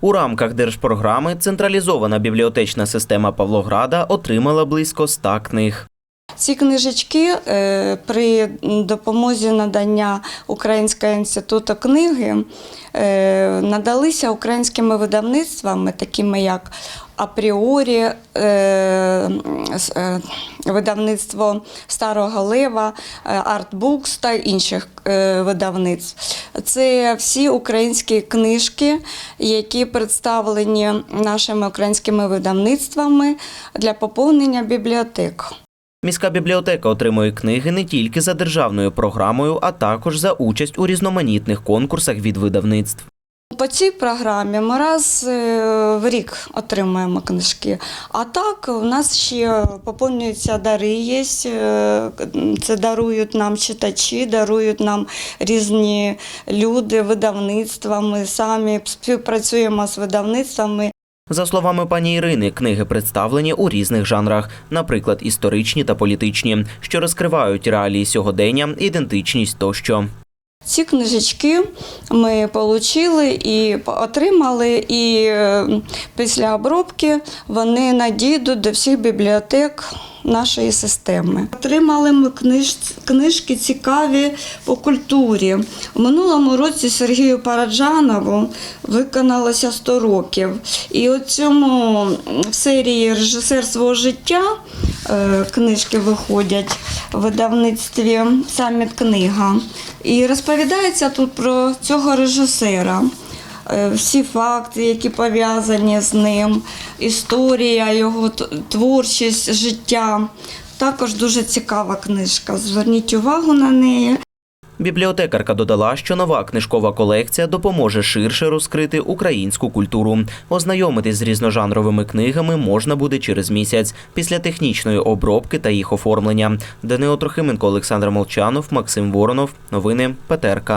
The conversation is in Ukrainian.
У рамках держпрограми централізована бібліотечна система Павлограда отримала близько 100 книг. Ці книжечки е, при допомозі надання Українського інституту книги е, надалися українськими видавництвами, такими як Апріорі, е, видавництво Старого Лева, Артбукс та інших видавництв. Це всі українські книжки, які представлені нашими українськими видавництвами для поповнення бібліотек. Міська бібліотека отримує книги не тільки за державною програмою, а також за участь у різноманітних конкурсах від видавництв. По цій програмі ми раз е, в рік отримуємо книжки. А так у нас ще поповнюються дари. Є. е, Це дарують нам читачі, дарують нам різні люди, видавництва. Ми самі співпрацюємо з видавництвами. За словами пані Ірини, книги представлені у різних жанрах, наприклад, історичні та політичні, що розкривають реалії сьогодення, ідентичність тощо. Ці книжечки ми отримали і отримали, і е, після обробки вони надійдуть до всіх бібліотек нашої системи. Отримали ми книж, книжки цікаві по культурі. У минулому році Сергію Параджанову виконалося 100 років. І у цьому в серії режисер свого життя книжки виходять в видавництві Саміт книга. І розповідається тут про цього режисера. Е, Всі факти, які пов'язані з ним, історія, його творчість, життя. Також дуже цікава книжка. Зверніть увагу на неї. Бібліотекарка додала, що нова книжкова колекція допоможе ширше розкрити українську культуру. Ознайомитись з різножанровими книгами можна буде через місяць після технічної обробки та їх оформлення. Данило Трохименко, Олександр Молчанов, Максим Воронов. Новини ПТРК.